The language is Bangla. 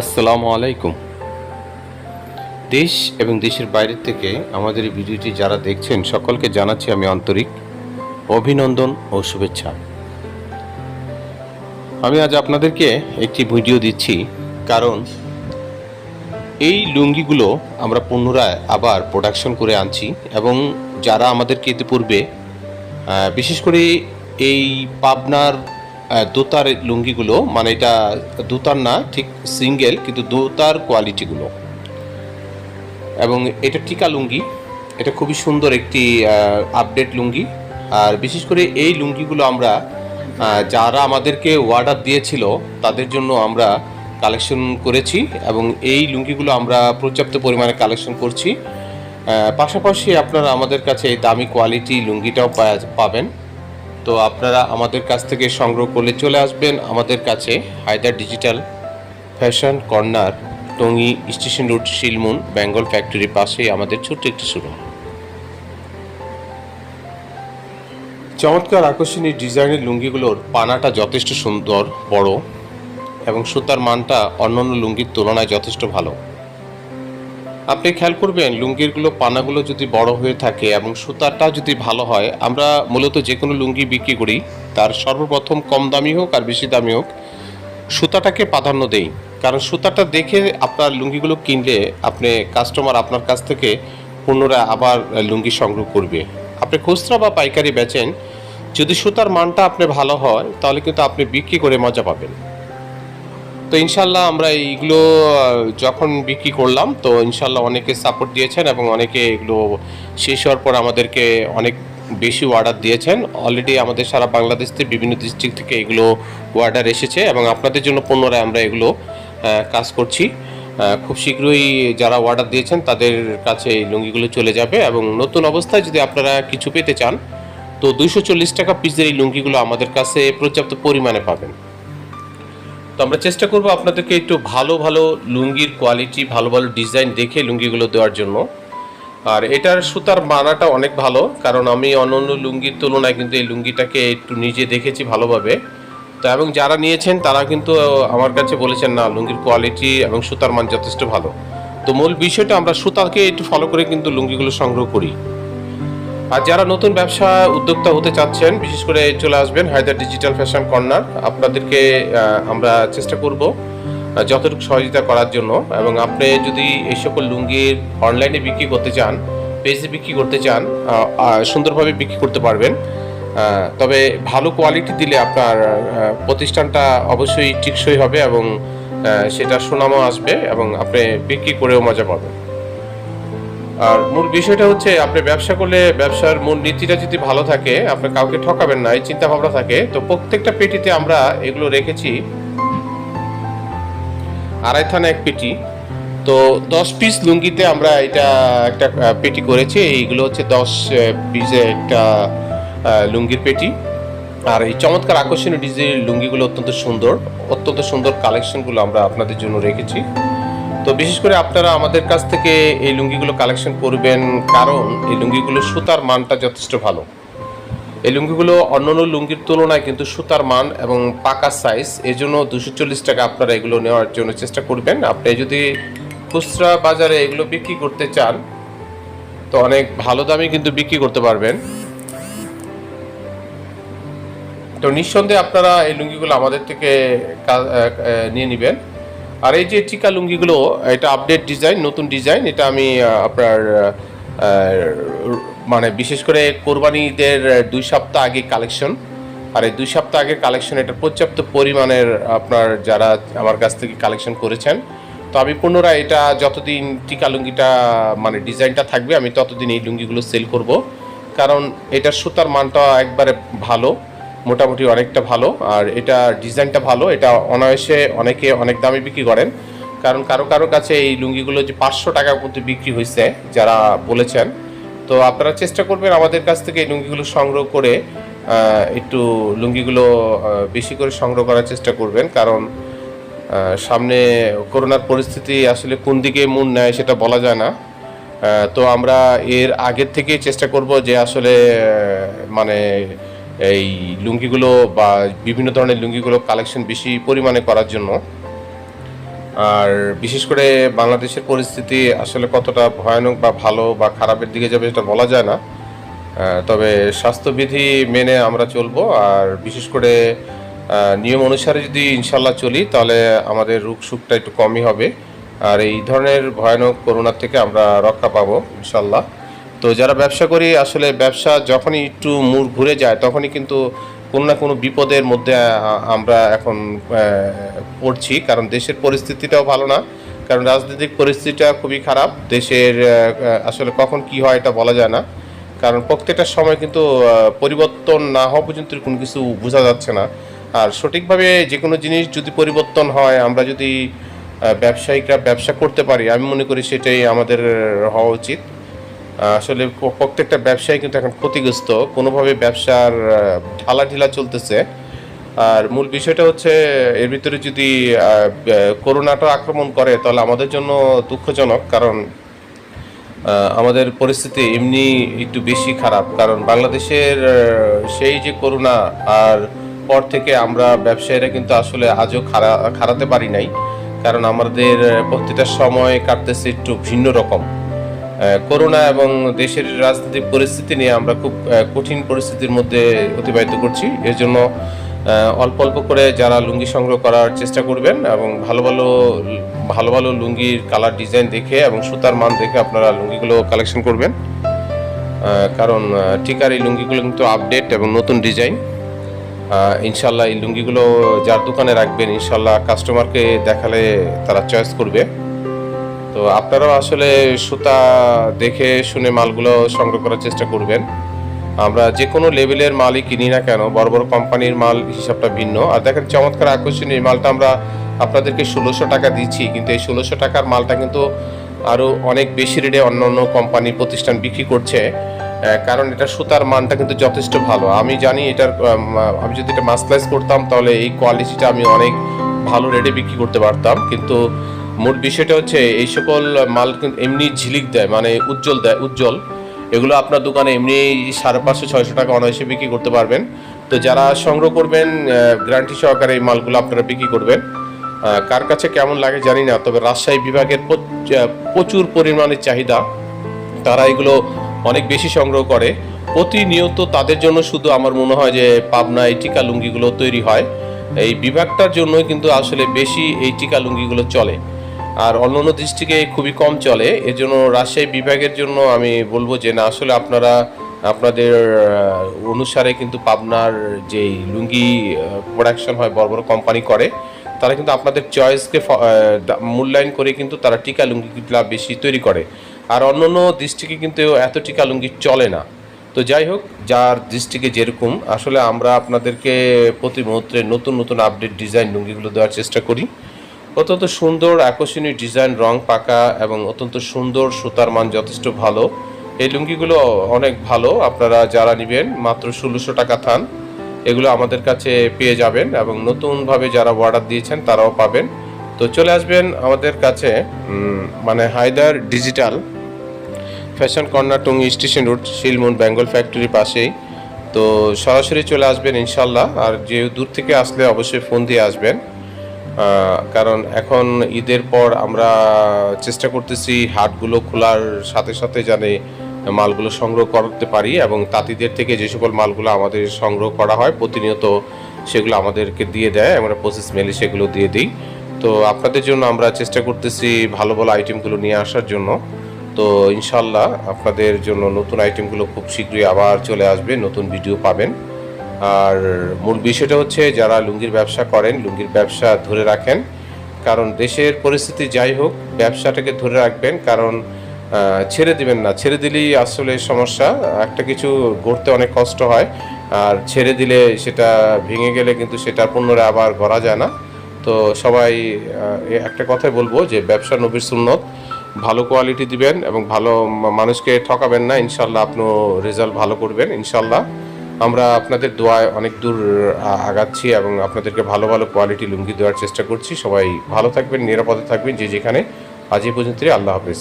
আসসালামু আলাইকুম। দেশ এবং দেশের বাইরের থেকে আমাদের এই ভিডিওটি যারা দেখছেন, সকলকে জানাচ্ছি আমি আন্তরিক অভিনন্দন ও শুভেচ্ছা। আমি আজ আপনাদেরকে একটি ভিডিও দিচ্ছি, কারণ এই লুঙ্গিগুলো আমরা পুনরায় আবার প্রোডাকশন করে আনছি এবং যারা আমাদেরকে ইতিপূর্বে বিশেষ করে এই পাবনার দোতার লুঙ্গিগুলো মানে এটা দোতার না, ঠিক সিঙ্গেল, কিন্তু দোতার কোয়ালিটিগুলো। এবং এটা টিকা লুঙ্গি, এটা খুবই সুন্দর একটি আপডেট লুঙ্গি। আর বিশেষ করে এই লুঙ্গিগুলো আমরা যারা আমাদেরকে অর্ডার দিয়েছিল, তাদের জন্য আমরা কালেকশন করেছি এবং এই লুঙ্গিগুলো আমরা পর্যাপ্ত পরিমাণে কালেকশন করছি। পাশাপাশি আপনারা আমাদের কাছে এই দামি কোয়ালিটি লুঙ্গিটাও পাবেন। তো আপনারা আমাদের কাছ থেকে সংগ্রহ করলে চলে আসবেন আমাদের কাছে Haider digital fashion corner, Tongi station road Shilmun Bengal ফ্যাক্টরির পাশেই আমাদের ছোট্ট একটি শোরুম। চমৎকার আকর্ষণীয় ডিজাইনের লুঙ্গিগুলোর পানাটা যথেষ্ট সুন্দর, বড় এবং সুতার মানটা অন্যান্য লুঙ্গির তুলনায় যথেষ্ট ভালো। আপনি খেয়াল করবেন লুঙ্গিরগুলো পানাগুলো যদি বড় হয়ে থাকে এবং সুতাটা যদি ভালো হয়, আমরা মূলত যে কোনো লুঙ্গি বিক্রি করি, তার সর্বপ্রথম কম দামি হোক আর বেশি দামি হোক, সুতাটাকে প্রাধান্য দেই। কারণ সুতাটা দেখে আপনার লুঙ্গিগুলো কিনলে আপনি কাস্টমার আপনার কাছ থেকে পুনরায় আবার লুঙ্গি সংগ্রহ করবে। আপনি খুচরা বা পাইকারি বেচেন, যদি সুতার মানটা আপনি ভালো হয়, তাহলে কিন্তু আপনি বিক্রি করে মজা পাবেন। তো ইনশাল্লাহ আমরা এইগুলো যখন বিক্রি করলাম, তো ইনশাল্লাহ অনেকে সাপোর্ট দিয়েছেন এবং অনেকে এগুলো শেষ হওয়ার পর আমাদেরকে অনেক বেশি অর্ডার দিয়েছেন। অলরেডি আমাদের সারা বাংলাদেশ থেকে বিভিন্ন ডিস্ট্রিক্ট থেকে এগুলো অর্ডার এসেছে এবং আপনাদের জন্য পুনরায় আমরা এগুলো কাজ করছি। খুব শীঘ্রই যারা অর্ডার দিয়েছেন, তাদের কাছে এই লুঙ্গিগুলো চলে যাবে এবং নতুন অবস্থায় যদি আপনারা কিছু পেতে চান, তো দুইশো চল্লিশ টাকা পিসের এই লুঙ্গিগুলো আমাদের কাছে পর্যাপ্ত পরিমাণে পাবেন। তো আমরা চেষ্টা করব আপনাদেরকে একটু ভালো ভালো লুঙ্গির কোয়ালিটি ভালো ভালো ডিজাইন দেখে লুঙ্গিগুলো দেওয়ার জন্য। আর এটার সুতার মানাটা অনেক ভালো, কারণ আমি অন্যান্য লুঙ্গির তুলনায় কিন্তু এই লুঙ্গিটাকে একটু নিজে দেখেছি ভালোভাবে। তো এবং যারা নিয়েছেন, তারা কিন্তু আমার কাছে বলেছেন, না, লুঙ্গির কোয়ালিটি এবং সুতার মান যথেষ্ট ভালো। তো মূল বিষয়টা আমরা সুতাকে একটু ফলো করে কিন্তু লুঙ্গিগুলো সংগ্রহ করি। আর যারা নতুন ব্যবসা উদ্যোক্তা হতে চাচ্ছেন, বিশেষ করে চলে আসবেন হায়দার ডিজিটাল ফ্যাশন কর্নার। আপনাদেরকে আমরা চেষ্টা করব যতটুকু সহযোগিতা করার জন্য। এবং আপনি যদি এই সকল লুঙ্গির অনলাইনে বিক্রি করতে চান, পেজে বিক্রি করতে চান সুন্দরভাবে বিক্রি করতে পারবেন। তবে ভালো কোয়ালিটি দিলে আপনার প্রতিষ্ঠানটা অবশ্যই টিকসই হবে এবং সেটা সুনামও আসবে এবং আপনি বিক্রি করেও মজা পাবেন। আর মূল বিষয়টা হচ্ছে, আপনি ব্যবসা করলে ব্যবসার মূল নীতিটা যদি ভালো থাকে, আপনি কাউকে ঠকাবেন না, এই চিন্তা ভাবনা থাকে, তো প্রত্যেকটা পেটিতে আমরা এগুলো রেখেছি। আড়াই থানা এক পেটি। তো দশ পিস লুঙ্গিতে আমরা এটা একটা পেটি করেছি, এইগুলো হচ্ছে দশ পিসে একটা লুঙ্গির পেটি। আর এই চমৎকার আকর্ষণীয় ডিজাইনের লুঙ্গিগুলো অত্যন্ত সুন্দর অত্যন্ত সুন্দর কালেকশনগুলো আমরা আপনাদের জন্য রেখেছি। তো বিশেষ করে আপনারা আমাদের কাছ থেকে এই লুঙ্গিগুলো কালেকশন করবেন কারণ এই লুঙ্গিগুলো সুতার মানটা যথেষ্ট ভালো। এই লুঙ্গিগুলো অন্য অন্য লুঙ্গির তুলনায় কিন্তু সুতার মান এবং পাকা সাইজ এই জন্য দুশো চল্লিশ টাকা আপনারা এগুলো নেওয়ার জন্য চেষ্টা করবেন। আপনি যদি খুচরা বাজারে এগুলো বিক্রি করতে চান, তো অনেক ভালো দামে কিন্তু বিক্রি করতে পারবেন। তো নিঃসন্দেহে আপনারা এই লুঙ্গিগুলো আমাদের থেকে নিয়ে নেবেন। আর এই যে টিকা লুঙ্গিগুলো, এটা আপডেট ডিজাইন নতুন ডিজাইন এটা আমি আপনার মানে বিশেষ করে কোরবানিদের দুই সপ্তাহ আগে কালেকশন আর এই দুই সপ্তাহ আগের কালেকশন এটা পর্যাপ্ত পরিমাণের আপনার যারা আমার কাছ থেকে কালেকশন করেছেন, তো আমি পুনরায় এটা যতদিন টিকা লুঙ্গিটা মানে ডিজাইনটা থাকবে, আমি ততদিন এই লুঙ্গিগুলো সেল করব। কারণ এটার সুতার মানটা একবারে ভালো। মোটামুটি অনেকটা ভালো, আর এটা ডিজাইনটা ভালো। এটা অনায়াসে অনেকে অনেক দামে বিক্রি করেন। কারণ কারও কারও কাছে এই লুঙ্গিগুলো যে পাঁচশো টাকার মধ্যে বিক্রি হয়েছে, যারা বলেছেন, তো আপনারা চেষ্টা করবেন আমাদের কাছ থেকে এই লুঙ্গিগুলো সংগ্রহ করে একটু লুঙ্গিগুলো বেশি করে সংগ্রহ করার চেষ্টা করবেন। কারণ সামনে করোনার পরিস্থিতি আসলে কোন দিকে মন নেয় সেটা বলা যায় না। তো আমরা এর আগের থেকেই চেষ্টা করব যে আসলে মানে এই লুঙ্গিগুলো বা বিভিন্ন ধরনের লুঙ্গিগুলো কালেকশন বেশি পরিমাণে করার জন্য। আর বিশেষ করে বাংলাদেশের পরিস্থিতি আসলে কতটা ভয়ানক বা ভালো বা খারাপের দিকে যাবে সেটা বলা যায় না। তবে স্বাস্থ্যবিধি মেনে আমরা চলবো। আর বিশেষ করে নিয়ম অনুসারে যদি ইনশাল্লাহ চলি, তাহলে আমাদের রোগ সুখটা একটু কমই হবে। আর এই ধরনের ভয়ানক করোনার থেকে আমরা রক্ষা পাবো ইনশাল্লাহ তো যারা ব্যবসা করি, আসলে ব্যবসা যখনই একটু মুড় ঘুরে যায়, তখনই কিন্তু কোনো না কোনো বিপদের মধ্যে আমরা এখন পড়ছি। কারণ দেশের পরিস্থিতিটাও ভালো না। কারণ রাজনৈতিক পরিস্থিতিটা খুবই খারাপ। দেশের আসলে কখন কি হয় এটা বলা যায় না। কারণ প্রত্যেকটা সময় কিন্তু পরিবর্তন না হওয়া পর্যন্ত কোনো কিছু বোঝা যাচ্ছে না। আর সঠিকভাবে যে কোনো জিনিস যদি পরিবর্তন হয়, আমরা যদি ব্যবসায়িকরা ব্যবসা করতে পারি, আমি মনে করি সেটাই আমাদের হওয়া উচিত। আসলে প্রত্যেকটা ব্যবসায়ী কিন্তু এখন ক্ষতিগ্রস্ত। কোনোভাবে ব্যবসার ঢালা ঢিলা চলতেছে। আর মূল বিষয়টা হচ্ছে, এর ভিতরে যদি করোনাটা আক্রমণ করে, তাহলে আমাদের জন্য দুঃখজনক। কারণ আমাদের পরিস্থিতি এমনি একটু বেশি খারাপ। কারণ বাংলাদেশের সেই যে করোনা, আর পর থেকে আমরা ব্যবসায়ীরা কিন্তু আসলে আজও খারা, খারাতে পারি নাই। কারণ আমাদের প্রতিটা সময় কাটতেছে একটু ভিন্ন রকম। করোনা এবং দেশের রাজনৈতিক পরিস্থিতি নিয়ে আমরা খুব কঠিন পরিস্থিতির মধ্যে অতিবাহিত করছি। এর জন্য অল্প অল্প করে যারা লুঙ্গি সংগ্রহ করার চেষ্টা করবেন এবং ভালো ভালো ভালো ভালো লুঙ্গির কালার ডিজাইন দেখে এবং সুতার মান দেখে আপনারা লুঙ্গিগুলো কালেকশন করবেন। কারণ টিকার এই লুঙ্গিগুলো কিন্তু আপডেট এবং নতুন ডিজাইন ইনশাল্লাহ এই লুঙ্গিগুলো যার দোকানে রাখবেন ইনশাল্লাহ কাস্টমারকে দেখালে তারা চয়েস করবে। তো আপনারাও আসলে সুতা দেখে শুনে মালগুলো সংগ্রহ করার চেষ্টা করবেন। আমরা যে কোনো লেভেলের মালই কিনি না কেন, বড় বড় কোম্পানির মাল হিসাবটা ভিন্ন। আর দেখেন চমৎকার আকর্ষণীয় মালটা আমরা আপনাদেরকে ষোলোশো টাকা দিচ্ছি, কিন্তু এই ষোলোশো টাকার মালটা কিন্তু আরও অনেক বেশি রেটে অন্য অন্য কোম্পানি প্রতিষ্ঠান বিক্রি করছে। কারণ এটা সুতার মানটা কিন্তু যথেষ্ট ভালো। আমি জানি এটার আমি যদি এটা মাসলাইজ করতাম, তাহলে এই কোয়ালিটিটা আমি অনেক ভালো রেটে বিক্রি করতে পারতাম। কিন্তু মূল বিষয়টা হচ্ছে এই সকল মাল এমনি ঝিলিক দেয় মানে উজ্জ্বল দেয়, উজ্জ্বল। এগুলো আপনার দোকানে এমনি সাড়ে পাঁচশো, ছয়শো টাকা অনায়াসে বিক্রি করতে পারবেন। তো যারা সংগ্রহ করবেন গ্যারান্টি সহকারে এই মালগুলো আপনারা বিক্রি করবেন। কার কাছে কেমন লাগে জানি না, তবে রাজশাহী বিভাগের প্রচুর পরিমাণে চাহিদা। তারা এগুলো অনেক বেশি সংগ্রহ করে। প্রতিনিয়ত তাদের জন্য শুধু আমার মনে হয় যে পাবনা এই টিকা লুঙ্গিগুলো তৈরি হয়। এই বিভাগটার জন্যই কিন্তু আসলে বেশি এই টিকা লুঙ্গিগুলো চলে। আর অন্য অন্য ডিস্ট্রিক্টে খুবই কম চলে। এজন্য রাজশাহী বিভাগের জন্য আমি বলব যে, না, আসলে আপনারা, আপনাদের অনুসারে কিন্তু পাবনার যেই লুঙ্গি প্রোডাকশন হয়, বড় বড় কোম্পানি করে, তারা কিন্তু আপনাদের চয়েসকে মূল্যায়ন করে কিন্তু তারা টিকা লুঙ্গিগুলা বেশি তৈরি করে। আর অন্য অন্য ডিস্ট্রিক্টে কিন্তু এত টিকা লুঙ্গি চলে না। তো যাই হোক, যার দৃষ্টিকে যেরকম, আসলে আমরা আপনাদেরকে প্রতি মুহূর্তে নতুন নতুন আপডেট ডিজাইন লুঙ্গিগুলো দেওয়ার চেষ্টা করি। অত্যন্ত সুন্দর আকর্ষণীয় ডিজাইন, রং পাকা এবং অত্যন্ত সুন্দর সুতার মান যথেষ্ট ভালো। এই লুঙ্গিগুলো অনেক ভালো, আপনারা যারা নেবেন, মাত্র ষোলোশো টাকা থান। এগুলো আমাদের কাছে পেয়ে যাবেন এবং নতুনভাবে যারা অর্ডার দিয়েছেন, তারাও পাবেন। তো চলে আসবেন আমাদের কাছে মানে Haider digital fashion corner Tongi station road Shilmun Bengal factory পাশেই। তো সরাসরি চলে আসবেন ইনশাল্লাহ, আর যে দূর থেকে আসলে অবশ্যই ফোন দিয়ে আসবেন। কারণ এখন ঈদের পর আমরা চেষ্টা করতেছি হাটগুলো খোলার সাথে সাথে জানে মালগুলো সংগ্রহ করতে পারি এবং তাঁতিদের থেকে যে সকল মালগুলো আমাদের সংগ্রহ করা হয় প্রতিনিয়ত সেগুলো আমাদেরকে দিয়ে দেয়, আমরা প্রসেস মেলে সেগুলো দিয়ে দিই। তো আপনাদের জন্য আমরা চেষ্টা করতেছি ভালো ভালো আইটেমগুলো নিয়ে আসার জন্য। তো ইনশাল্লাহ আপনাদের জন্য নতুন আইটেমগুলো খুব শীঘ্রই আবার চলে আসবে, নতুন ভিডিও পাবেন। আর মূল বিষয়টা হচ্ছে যারা লুঙ্গির ব্যবসা করেন, লুঙ্গির ব্যবসা ধরে রাখেন, কারণ দেশের পরিস্থিতি যাই হোক, ব্যবসাটাকে ধরে রাখবেন, কারণ ছেড়ে দিবেন না। ছেড়ে দিলেই আসলে সমস্যা, একটা কিছু গড়তে অনেক কষ্ট হয়, আর ছেড়ে দিলে সেটা ভেঙে গেলে কিন্তু সেটা পুনরায় আবার গড়া যায় না। তো সবাই একটা কথাই বলব যে ব্যবসা নবীর সুন্নত। ভালো কোয়ালিটি দিবেন এবং ভালো মানুষকে ঠকাবেন না। ইনশাল্লাহ আপনিও রেজাল্ট ভালো করবেন, ইনশাল্লাহ। আমরা আপনাদের দোয়ায় অনেক দূর আগাচ্ছি এবং আপনাদেরকে ভালো ভালো কোয়ালিটি লুঙ্গি দেওয়ার চেষ্টা করছি। সবাই ভালো থাকবেন, নিরাপদে থাকবেন, যে যেখানে। আজ এই পর্যন্তই, আল্লাহ হাফেজ।